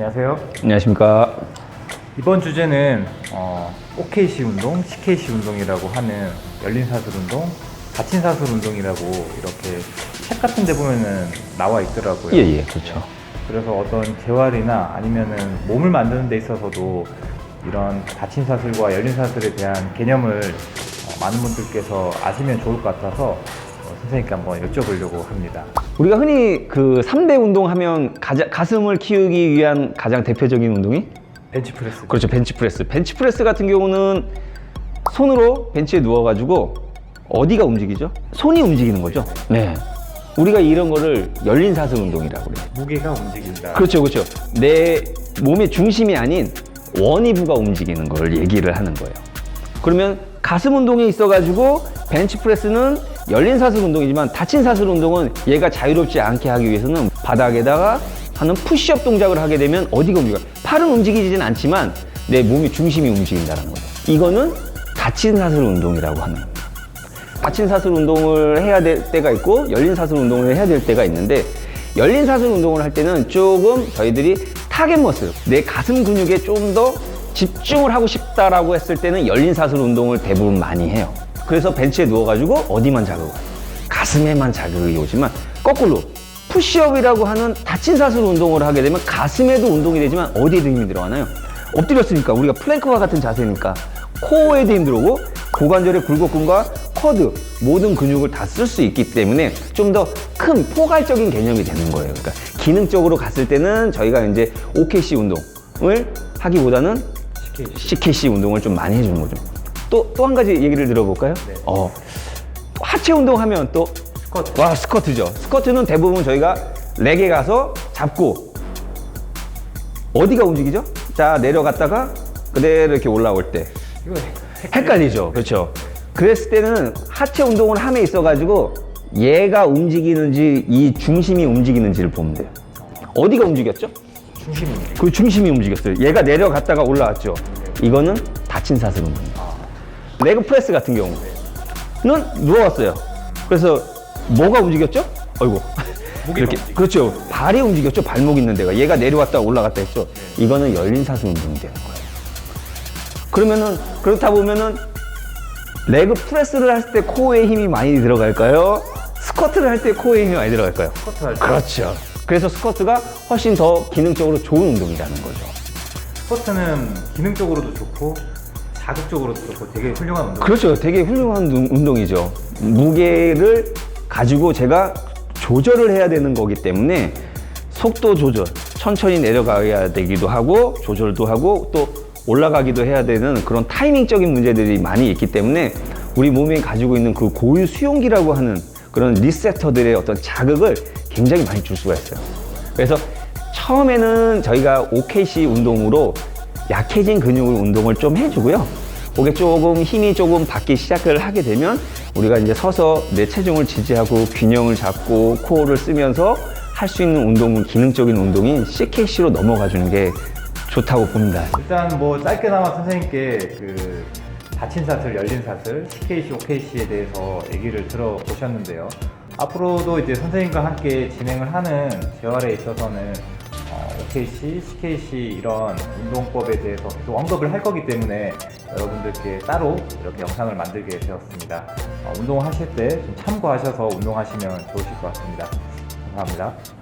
안녕하세요. 안녕하십니까. 이번 주제는 어, OKC 운동, CKC 운동이라고 하는 열린 사슬 운동, 닫힌 사슬 운동이라고 이렇게 책 같은 데 보면은 나와 있더라고요. 예, 예, 그렇죠. 그래서 어떤 재활이나 아니면은 몸을 만드는 데 있어서도 이런 닫힌 사슬과 열린 사슬에 대한 개념을 어, 많은 분들께서 아시면 좋을 것 같아서 어, 선생님께 한번 여쭤보려고 합니다. 우리가 흔히 그 3대 운동 하면 가자, 가슴을 키우기 위한 가장 대표적인 운동이? 벤치프레스. 그렇죠. 벤치프레스. 벤치프레스 같은 경우는 손으로 벤치에 누워가지고 어디가 움직이죠? 손이 움직이는 거죠. 네. 우리가 이런 거를 열린 사슬 운동이라고 그래요. 무게가 움직인다. 그렇죠, 그렇죠. 내 몸의 중심이 아닌 원위부가 움직이는 걸 얘기를 하는 거예요. 그러면 가슴 운동에 있어가지고 벤치프레스는 열린 사슬 운동이지만 닫힌 사슬 운동은 얘가 자유롭지 않게 하기 위해서는 바닥에다가 하는 푸시업 동작을 하게 되면 어디가 움직여요? 팔은 움직이지는 않지만 내 몸의 중심이 움직인다는 거죠. 이거는 닫힌 사슬 운동이라고 하는 겁니다. 닫힌 사슬 운동을 해야 될 때가 있고 열린 사슬 운동을 해야 될 때가 있는데 열린 사슬 운동을 할 때는 조금 저희들이 타겟 머슬 내 가슴 근육에 좀 더 집중을 하고 싶다라고 했을 때는 열린 사슬 운동을 대부분 많이 해요 그래서 벤치에 누워가지고 어디만 자극을 가슴에만 자극이 오지만 거꾸로 푸시업이라고 하는 닫힌 사슬 운동을 하게 되면 가슴에도 운동이 되지만 어디에도 힘이 들어가나요? 엎드렸으니까 우리가 플랭크와 같은 자세니까 코어에도 힘 들어오고 고관절의 굴곡근과 쿼드 모든 근육을 다 쓸 수 있기 때문에 좀 더 큰 포괄적인 개념이 되는 거예요. 그러니까 기능적으로 갔을 때는 저희가 이제 OKC 운동을 하기보다는 CKC. CKC 운동을 좀 많이 해주는 거죠. 또 또 한 가지 얘기를 들어볼까요? 네. 어, 하체 운동하면 또 스쿼트. 와 스쿼트죠. 스쿼트는 대부분 저희가 렉에 가서 잡고 어디가 움직이죠? 자 내려갔다가 그대로 이렇게 올라올 때 이거 헷갈리죠. 그렇죠. 그랬을 때는 하체 운동을 함에 있어 가지고 얘가 움직이는지 이 중심이 움직이는지를 보면 돼요. 어디가 움직였죠? 중심이. 그 중심이 움직였어요. 얘가 내려갔다가 올라왔죠. 이거는 닫힌 사슬 운동입니다. 레그 프레스 같은 경우는 누워왔어요. 그래서 뭐가 움직였죠? 어이구. 이렇게 움직여. 그렇죠. 발이 움직였죠. 발목 있는 데가 얘가 내려왔다 올라갔다 했죠. 이거는 열린 사슬 운동이 되는 거예요. 그러면은 그렇다 보면은 레그 프레스를 할 때 코어에 힘이 많이 들어갈까요? 스쿼트를 할 때 코어에 힘이 많이 들어갈까요? 스쿼트 할 때. 그렇죠. 그래서 스쿼트가 훨씬 더 기능적으로 좋은 운동이라는 거죠. 스쿼트는 기능적으로도 좋고 자극적으로도 좋고 되게 훌륭한 운동. 그렇죠. 되게 훌륭한 운- 운동이죠. 무게를 가지고 제가 조절을 해야 되는 거기 때문에 속도 조절, 천천히 내려가야 되기도 하고 조절도 하고 또 올라가기도 해야 되는 그런 타이밍적인 문제들이 많이 있기 때문에 우리 몸에 가지고 있는 그 고유 수용기라고 하는 그런 리세터들의 어떤 자극을 굉장히 많이 줄 수가 있어요. 그래서 처음에는 저희가 OKC 운동으로 약해진 근육을 운동을 좀 해주고요. 그게 조금 힘이 조금 받기 시작을 하게 되면 우리가 이제 서서 내 체중을 지지하고 균형을 잡고 코어를 쓰면서 할 수 있는 운동은 기능적인 운동인 CKC로 넘어가 주는 게 좋다고 봅니다. 일단 뭐 짧게나마 선생님께 그 닫힌 사슬, 열린 사슬, CKC, OKC에 대해서 얘기를 들어보셨는데요. 앞으로도 이제 선생님과 함께 진행을 하는 재활에 있어서는 어, OKC, CKC 이런 운동법에 대해서 계속 언급을 할 거기 때문에 여러분들께 따로 이렇게 영상을 만들게 되었습니다. 어, 운동하실 때 좀 참고하셔서 운동하시면 좋으실 것 같습니다. 감사합니다.